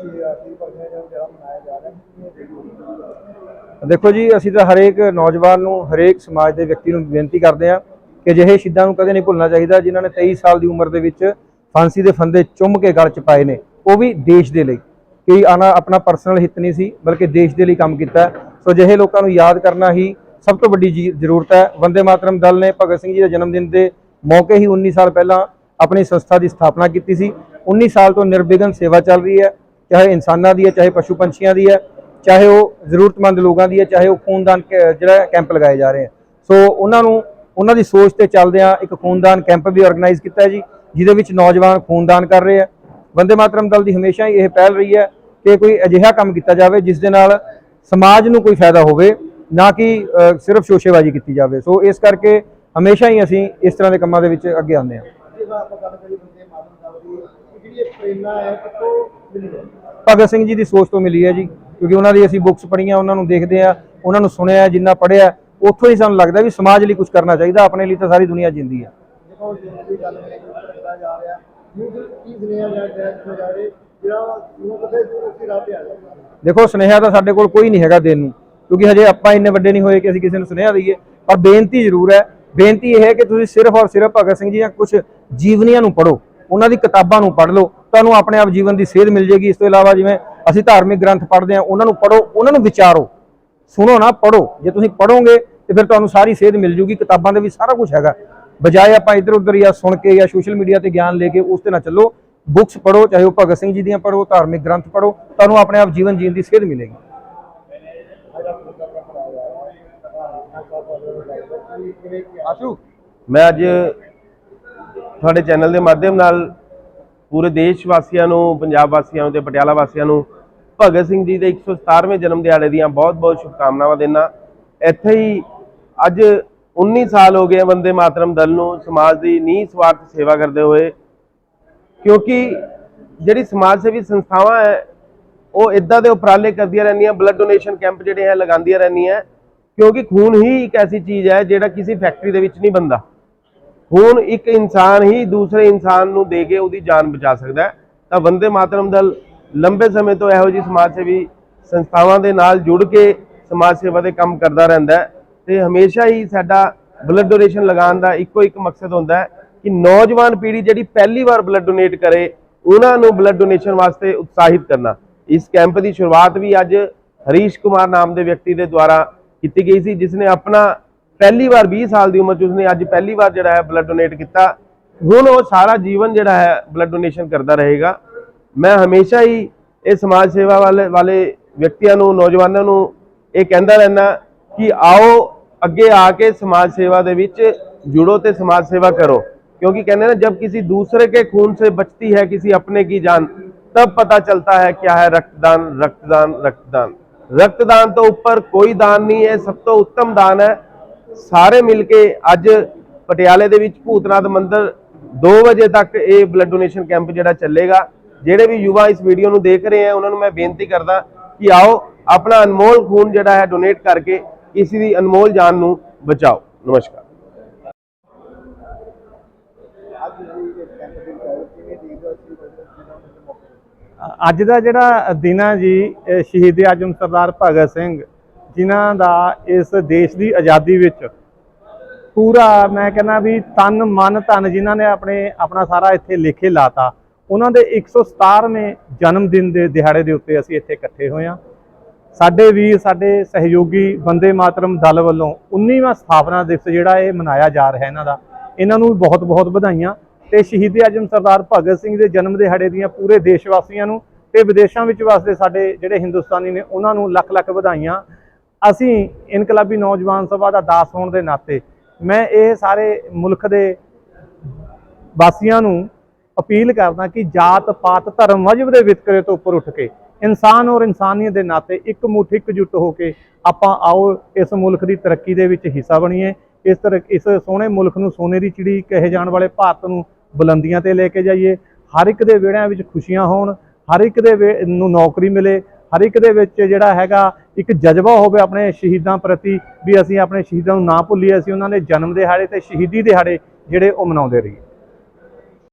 ਇਹ ਆਖਰੀ ਭਗਤਾਂ ਦਾ ਜਿਹੜਾ ਮਨਾਇਆ ਜਾ ਰਿਹਾ ਕਿਵੇਂ ਦੇਖੋ ਜੀ, ਅਸੀਂ ਤਾਂ ਹਰੇਕ ਨੌਜਵਾਨ ਨੂੰ, ਹਰੇਕ ਸਮਾਜ ਦੇ ਵਿਅਕਤੀ ਨੂੰ ਬੇਨਤੀ ਕਰਦੇ ਹਾਂ ਕਿ ਅਜਿਹੇ ਸ਼ਹੀਦਾਂ ਨੂੰ ਕਦੇ ਨਹੀਂ ਭੁੱਲਣਾ ਚਾਹੀਦਾ ਜਿਨ੍ਹਾਂ ਨੇ 23 ਸਾਲ ਦੀ ਉਮਰ ਦੇ ਵਿੱਚ ਫਾਂਸੀ ਦੇ ਫੰਦੇ ਚੁੰਮ ਕੇ ਗਲ 'ਚ ਪਾਏ ਨੇ। ਉਹ ਵੀ ਦੇਸ਼ ਦੇ ਲਈ। ਕੋਈ ਆਣਾ ਆਪਣਾ ਪਰਸਨਲ ਹਿੱਤ ਨਹੀਂ ਸੀ, ਬਲਕਿ ਦੇਸ਼ ਦੇ ਲਈ ਕੰਮ ਕੀਤਾ। ਸੋ ਅਜਿਹੇ ਲੋਕਾਂ ਨੂੰ ਯਾਦ ਕਰਨਾ ਹੀ ਸਭ ਤੋਂ ਵੱਡੀ ਜੀ- ਜ਼ਰੂਰਤ ਹੈ। ਵੰਦੇ ਮਾਤਰਮ ਦਲ ਨੇ ਭਗਤ ਸਿੰਘ ਜੀ ਦੇ ਜਨਮ ਦਿਨ ਦੇ ਮੌਕੇ ਹੀ 19 ਸਾਲ ਪਹਿਲਾਂ ਆਪਣੀ ਸੰਸਥਾ ਦੀ ਸਥਾਪਨਾ ਕੀਤੀ ਸੀ। 19 ਸਾਲ ਤੋਂ ਨਿਰਵਿਘਨ ਸੇਵਾ ਚੱਲ ਰਹੀ ਹੈ, ਚਾਹੇ ਇਨਸਾਨਾਂ ਦੀ ਹੈ, ਚਾਹੇ ਪਸ਼ੂ ਪੰਛੀਆਂ ਦੀ ਹੈ, ਚਾਹੇ ਉਹ ਜ਼ਰੂਰਤਮੰਦ ਲੋਕਾਂ ਦੀ ਹੈ, ਚਾਹੇ ਉਹ ਖੂਨਦਾਨ ਕੈ- ਜਿਹੜਾ ਕੈਂਪ ਲਗਾਏ ਜਾ ਰਹੇ ਆ ਸੋ ਉਹਨਾਂ ਨੂੰ, ਉਹਨਾਂ ਦੀ ਸੋਚ ਤੇ ਚੱਲਦਿਆਂ ਇੱਕ ਖੂਨਦਾਨ ਕੈਂਪ ਵੀ ਆਰਗੇਨਾਈਜ਼ ਕੀਤਾ ਜੀ, ਜਿਹਦੇ ਵਿੱਚ ਨੌਜਵਾਨ ਖੂਨਦਾਨ ਕਰ ਰਹੇ ਆ ਵੰਦੇ ਮਾਤਰਮ ਦਲ ਦੀ ਹਮੇਸ਼ਾ ਹੀ ਇਹ ਪਹਿਲ ਰਹੀ ਹੈ ਕਿ ਕੋਈ ਅਜਿਹਾ ਕੰਮ ਕੀਤਾ ਜਾਵੇ ਜਿਸ ਦੇ ਨਾਲ ਸਮਾਜ ਨੂੰ ਕੋਈ ਫਾਇਦਾ ਹੋਵੇ, ਨਾ ਕਿ ਸਿਰਫ ਸ਼ੋਸ਼ੇਬਾਜ਼ੀ ਕੀਤੀ ਜਾਵੇ। ਸੋ ਇਸ ਕਰਕੇ ਹਮੇਸ਼ਾ ਹੀ ਅਸੀਂ ਇਸ ਤਰ੍ਹਾਂ ਦੇ ਕੰਮਾਂ ਦੇ ਵਿੱਚ ਅੱਗੇ ਆਉਂਦੇ ਹਾਂ। ਆਪਾਂ ਗੱਲ ਕਰੀ ਬੰਦੇ ਮਾਤਮ ਸਾਹਿਬ ਦੀ ਇਹ ਜਿਹੜੀ ਇਹ ਪ੍ਰੇਰਨਾ ਹੈ ਕਿੱਥੋਂ ਮਿਲੀ ਹੈ? ਭਗਤ ਸਿੰਘ ਜੀ ਦੀ ਸੋਚ ਤੋਂ ਮਿਲੀ ਹੈ ਜੀ ਕਿਉਂਕਿ ਉਹਨਾਂ ਦੀ ਅਸੀਂ ਬੁੱਕਸ ਪੜ੍ਹੀਆਂ ਉਹਨਾਂ ਨੂੰ ਦੇਖਦੇ ਆ ਉਹਨਾਂ ਨੂੰ ਸੁਣਿਆ ਜਿੰਨਾ ਪੜ੍ਹਿਆ ਉੱਥੋਂ ਹੀ ਸਾਨੂੰ ਲੱਗਦਾ ਵੀ ਸਮਾਜ ਲਈ ਕੁਝ ਕਰਨਾ ਚਾਹੀਦਾ ਆਪਣੇ ਲਈ ਤਾਂ ਸਾਰੀ ਦੁਨੀਆ ਜਿੰਦੀ ਹੈ ਦੇਖੋ ਜਿਵੇਂ ਦੀ ਗੱਲ ਕਰੀ ਕੀਤਾ ਜਾ ਰਿਹਾ। ਯੂਥ ਕੀ ਸੁਨੇਹਾ ਜਾ ਜਾ ਰਿਹਾ? ਆ ਦੇਖੋ ਸੁਨੇਹਾ ਤਾਂ ਸਾਡੇ ਕੋਲ ਕੋਈ ਨਹੀਂ ਹੈਗਾ ਦੇਣ ਨੂੰ ਕਿਉਂਕਿ ਹਜੇ ਆਪਾਂ ਇੰਨੇ ਵੱਡੇ ਨਹੀਂ ਹੋਏ ਕਿ ਅਸੀਂ ਕਿਸੇ ਨੂੰ ਸੁਨੇਹਾ ਦਈਏ ਪਰ ਬੇਨਤੀ ਜ਼ਰੂਰ ਹੈ ਬੇਨਤੀ ਇਹ ਹੈ ਕਿ ਤੁਸੀਂ ਸਿਰਫ ਔਰ ਸਿਰਫ ਭਗਤ ਸਿੰਘ ਜੀ ਦੀਆਂ ਕੁਝ ਜੀਵਨੀਆਂ ਨੂੰ ਪੜ੍ਹੋ, ਉਹਨਾਂ ਦੀ ਕਿਤਾਬਾਂ ਨੂੰ ਪੜ੍ਹ ਲਓ, ਤੁਹਾਨੂੰ ਆਪਣੇ ਆਪ ਜੀਵਨ ਦੀ ਸੇਧ ਮਿਲ ਜੇਗੀ ਇਸ ਤੋਂ ਇਲਾਵਾ ਜਿਵੇਂ ਅਸੀਂ ਧਾਰਮਿਕ ਗ੍ਰੰਥ ਪੜ੍ਹਦੇ ਹਾਂ, ਉਹਨਾਂ ਨੂੰ ਪੜ੍ਹੋ, ਉਹਨਾਂ ਨੂੰ ਵਿਚਾਰੋ, ਸੁਣੋ ਨਾ, ਪੜ੍ਹੋ। ਜੇ ਤੁਸੀਂ ਪੜ੍ਹੋਗੇ, ਤੇ ਫਿਰ ਤੁਹਾਨੂੰ ਸਾਰੀ ਸੇਧ ਮਿਲ ਜੂਗੀ, ਕਿਤਾਬਾਂ ਦੇ ਵਿੱਚ ਸਾਰਾ ਕੁਝ ਹੈਗਾ। ਬਜਾਏ ਆਪਾਂ ਇੱਧਰ ਉੱਧਰ ਜਾਂ ਸੁਣ ਕੇ ਜਾਂ ਸੋਸ਼ਲ ਮੀਡੀਆ ਤੇ ਗਿਆਨ ਲੈ ਕੇ ਉਸ ਤੇ ਨਾ ਚੱਲੋ। ਬੁੱਕਸ ਪੜ੍ਹੋ, ਚਾਹੇ ਉਹ ਭਗਤ ਸਿੰਘ ਜੀ ਦੀਆਂ ਪੜ੍ਹੋ, ਧਾਰਮਿਕ ਗ੍ਰੰਥ ਪੜ੍ਹੋ, ਤੁਹਾਨੂੰ ਆਪਣੇ ਆਪ ਜੀਵਨ ਜੀਣ ਦੀ ਸੇਧ ਮਿਲੇਗੀ। ਮੈਂ ਅੱਜ ਤੁਹਾਡੇ ਚੈਨਲ ਦੇ ਮਾਧਿਅਮ ਨਾਲ ਪੂਰੇ ਦੇਸ਼ ਵਾਸੀਆਂ ਨੂੰ, ਪੰਜਾਬ ਵਾਸੀਆਂ ਨੂੰ ਤੇ ਪਟਿਆਲਾ ਵਾਸੀਆਂ ਨੂੰ ਭਗਤ ਸਿੰਘ ਜੀ ਦੇ 117ਵੇਂ ਜਨਮ ਦਿਹਾੜੇ ਦੀਆਂ ਬਹੁਤ-ਬਹੁਤ ਸ਼ੁਭਕਾਮਨਾਵਾਂ ਦਿੰਦਾ। ਇੱਥੇ ਹੀ ਅੱਜ 19 ਸਾਲ ਹੋ ਗਏ ਬੰਦੇ ਮਾਤਰਮ ਦਲ ਨੂੰ, ਸਮਾਜ ਦੀ ਨੀਂਹ ਸਵਾਰਥ ਸੇਵਾ ਕਰਦੇ ਹੋਏ। ਕਿਉਂਕਿ ਜਿਹੜੀ ਸਮਾਜ ਸੇਵੀ ਸੰਸਥਾਵਾਂ ਹੈ, ਉਹ ਇਦਾਂ ਦੇ ਉਪਰਾਲੇ ਕਰਦੀਆਂ ਰਹਿੰਦੀਆਂ ਬਲੱਡ ਡੋਨੇਸ਼ਨ ਕੈਂਪ ਜਿਹੜੇ ਹੈ, ਲਗਾਉਂਦੀਆਂ ਰਹਿੰਦੀਆਂ। ਕਿਉਂਕਿ ਖੂਨ ਹੀ ਇੱਕ ਐਸੀ ਚੀਜ਼ ਹੈ ਜਿਹੜਾ ਕਿਸੇ ਫੈਕਟਰੀ ਦੇ ਵਿੱਚ ਨਹੀਂ ਬੰਦਾ ਖੂਨ ਇੱਕ ਇਨਸਾਨ ਹੀ ਦੂਸਰੇ ਇਨਸਾਨ ਨੂੰ ਦੇ ਕੇ ਉਹਦੀ ਜਾਨ ਬਚਾ ਸਕਦਾ ਹੈ। ਤਾਂ ਵੰਦੇ ਮਾਤਰਮ ਦਲ ਲੰਬੇ ਸਮੇਂ ਤੋਂ ਇਹੋ ਜਿਹੀ ਸਮਾਜ ਸੇਵੀ ਸੰਸਥਾਵਾਂ ਦੇ ਨਾਲ ਜੁੜ ਕੇ ਸਮਾਜ ਸੇਵਾ ਦੇ ਕੰਮ ਕਰਦਾ ਰਹਿੰਦਾ ਹੈ ਤੇ ਹਮੇਸ਼ਾ ਹੀ ਸਾਡਾ ਬਲੱਡ ਡੋਨੇਸ਼ਨ ਲਗਾਉਣ ਦਾ ਇੱਕੋ ਇੱਕ ਮਕਸਦ ਹੁੰਦਾ ਹੈ ਕਿ ਨੌਜਵਾਨ ਪੀੜ੍ਹੀ ਜਿਹੜੀ ਪਹਿਲੀ ਵਾਰ ਬਲੱਡ ਡੋਨੇਟ ਕਰੇ, ਉਹਨਾਂ ਨੂੰ ਬਲੱਡ ਡੋਨੇਸ਼ਨ ਵਾਸਤੇ ਉਤਸ਼ਾਹਿਤ ਕਰਨਾ। ਇਸ ਕੈਂਪ ਦੀ ਸ਼ੁਰੂਆਤ ਵੀ ਅੱਜ ਹਰੀਸ਼ ਕੁਮਾਰ ਨਾਮ ਦੇ ਵਿਅਕਤੀ ਦੇ ਦੁਆਰਾ ਕੀਤੀ ਗਈ ਸੀ ਜਿਸ ਨੇ ਆਪਣਾ ਪਹਿਲੀ ਵਾਰ 20 ਸਾਲ ਦੀ ਉਮਰ 'ਚ ਉਸਨੇ ਅੱਜ ਪਹਿਲੀ ਵਾਰ ਜਿਹੜਾ ਹੈ ਬਲੱਡ ਡੋਨੇਟ ਕੀਤਾ ਹੁਣ ਉਹ ਸਾਰਾ ਜੀਵਨ ਜਿਹੜਾ ਹੈ ਬਲੱਡ ਡੋਨੇਸ਼ਨ ਕਰਦਾ ਰਹੇਗਾ ਮੈਂ ਹਮੇਸ਼ਾ ਹੀ ਇਹ ਸਮਾਜ ਸੇਵਾ ਵਾਲੇ ਵਾਲੇ ਵਿਅਕਤੀਆਂ ਨੂੰ ਨੌਜਵਾਨਾਂ ਨੂੰ ਇਹ ਕਹਿੰਦਾ ਰਹਿਣਾ ਕਿ ਆਓ ਅੱਗੇ ਆ ਕੇ ਸਮਾਜ सेवा ਦੇ ਵਿੱਚ जुड़ो ਤੇ ਸਮਾਜ सेवा करो क्योंकि कहते हैं ना जब किसी दूसरे के खून से बचती है किसी अपने की जान तब पता चलता है क्या है रक्तदान रक्तदान रक्तदान ਰਕਤਦਾਨ ਤੋਂ ਉੱਪਰ ਕੋਈ ਦਾਨ ਨਹੀਂ ਹੈ, ਸਭ ਤੋਂ ਉੱਤਮ ਦਾਨ ਹੈ। ਸਾਰੇ ਮਿਲ ਕੇ ਅੱਜ ਪਟਿਆਲੇ ਦੇ ਵਿੱਚ ਭੂਤਨਾਥ ਮੰਦਰ 2 ਵਜੇ ਤੱਕ ਇਹ ਬਲੱਡ ਡੋਨੇਸ਼ਨ ਕੈਂਪ ਜਿਹੜਾ ਚੱਲੇਗਾ। ਜਿਹੜੇ ਵੀ ਯੁਵਾ ਇਸ ਵੀਡੀਓ ਨੂੰ ਦੇਖ ਰਹੇ ਆ ਉਹਨਾਂ ਨੂੰ ਮੈਂ ਬੇਨਤੀ ਕਰਦਾ ਕਿ ਆਓ, ਆਪਣਾ ਅਨਮੋਲ ਖੂਨ ਜਿਹੜਾ ਹੈ ਡੋਨੇਟ ਕਰਕੇ ਇਸ ਦੀ ਅਨਮੋਲ ਜਾਨ ਨੂੰ ਬਚਾਓ। ਨਮਸਕਾਰ। ਅੱਜ ਦਾ ਜਿਹੜਾ ਦਿਨ ਹੈ ਜੀ, ਇਹ ਸ਼ਹੀਦ ਆਜਮ ਸਰਦਾਰ ਭਗਤ ਸਿੰਘ ਜਿਨ੍ਹਾਂ ਦਾ ਇਸ ਦੇਸ਼ ਦੀ ਆਜ਼ਾਦੀ ਵਿੱਚ ਪੂਰਾ ਮੈਂ ਕਹਿੰਦਾ ਵੀ ਤਨ, ਮਨ, ਧਨ ਜਿਨ੍ਹਾਂ ਨੇ ਆਪਣੇ, ਆਪਣਾ ਸਾਰਾ ਇੱਥੇ ਲਿਖੇ ਲਾਤਾ, ਉਹਨਾਂ ਦੇ 117ਵੇਂ ਜਨਮ ਦਿਨ ਦੇ ਦਿਹਾੜੇ ਦੇ ਉੱਤੇ ਅਸੀਂ ਇੱਥੇ ਇਕੱਠੇ ਹੋਏ ਹਾਂ। ਸਾਡੇ ਵੀਰ, ਸਾਡੇ ਸਹਿਯੋਗੀ ਬੰਦੇ ਮਾਤਰਮ ਦਲ ਵੱਲੋਂ 19ਵਾਂ ਸਥਾਪਨਾ ਦਿਵਸ ਜਿਹੜਾ ਇਹ ਮਨਾਇਆ ਜਾ ਰਿਹਾ ਇਹਨਾਂ ਦਾ। ਇਹਨਾਂ ਨੂੰ ਬਹੁਤ ਬਹੁਤ ਵਧਾਈਆਂ। ਤੇ ਸ਼ਹੀਦ ਆਜਮ ਸਰਦਾਰ ਭਗਤ ਸਿੰਘ ਦੇ ਜਨਮ ਦਿਹਾੜੇ ਦੀਆਂ ਪੂਰੇ ਦੇਸ਼ ਵਾਸੀਆਂ ਨੂੰ ਤੇ ਵਿਦੇਸ਼ਾਂ ਵਿੱਚ ਵਸਦੇ ਸਾਡੇ ਜਿਹੜੇ ਹਿੰਦੁਸਤਾਨੀ ਨੇ, ਉਹਨਾਂ ਨੂੰ ਲੱਖ ਲੱਖ ਵਧਾਈਆਂ। ਅਸੀਂ ਇਨਕਲਾਬੀ ਨੌਜਵਾਨ ਸਭਾ ਦਾ ਦਾਸ ਹੋਣ ਦੇ ਨਾਤੇ ਮੈਂ ਇਹ ਸਾਰੇ ਮੁਲਕ ਦੇ ਵਾਸੀਆਂ ਨੂੰ ਅਪੀਲ ਕਰਦਾ ਕਿ ਜਾਤ ਪਾਤ ਧਰਮ ਮਜਬ ਦੇ ਵਿਤਕਰੇ ਤੋਂ ਉੱਪਰ ਉੱਠ ਕੇ ਇਨਸਾਨ ਔਰ ਇਨਸਾਨੀਅਤ ਦੇ ਨਾਤੇ ਇੱਕ ਮੁੱਠ ਇਕਜੁੱਟ ਹੋ ਕੇ ਆਪਾਂ ਆਓ, ਇਸ ਮੁਲਕ ਦੀ ਤਰੱਕੀ ਦੇ ਵਿੱਚ ਹਿੱਸਾ ਬਣੀਏ। ਇਸ ਤਰ੍ਹਾਂ ਇਸ ਸੋਹਣੇ ਮੁਲਕ ਨੂੰ ਸੋਨੇ ਦੀ ਚਿੜੀ ਕਹੇ ਜਾਣ ਵਾਲੇ ਭਾਰਤ ਨੂੰ ਬੁਲੰਦੀਆਂ ਤੇ ਲੈ ਕੇ ਜਾਈਏ, ਹਰ ਇੱਕ ਦੇ ਵਿਹੜਿਆਂ ਵਿੱਚ ਖੁਸ਼ੀਆਂ ਹੋਣ, ਹਰ ਇੱਕ ਦੇ ਵੇ- ਨੂੰ ਨੌਕਰੀ ਮਿਲੇ, ਹਰ ਇੱਕ ਦੇ ਵਿੱਚ ਜਿਹੜਾ ਹੈਗਾ ਇੱਕ ਜਜ਼ਬਾ ਹੋਵੇ ਆਪਣੇ ਸ਼ਹੀਦਾਂ ਪ੍ਰਤੀ ਵੀ ਅਸੀਂ ਆਪਣੇ ਸ਼ਹੀਦਾਂ ਨੂੰ ਨਾ ਭੁੱਲੀਏ, ਅਸੀਂ ਉਹਨਾਂ ਦੇ ਜਨਮ ਦਿਹਾੜੇ ਤੇ ਸ਼ਹੀਦੀ ਦਿਹਾੜੇ ਜਿਹੜੇ ਉਹ ਮਨਾਉਂਦੇ ਰਹੀਏ।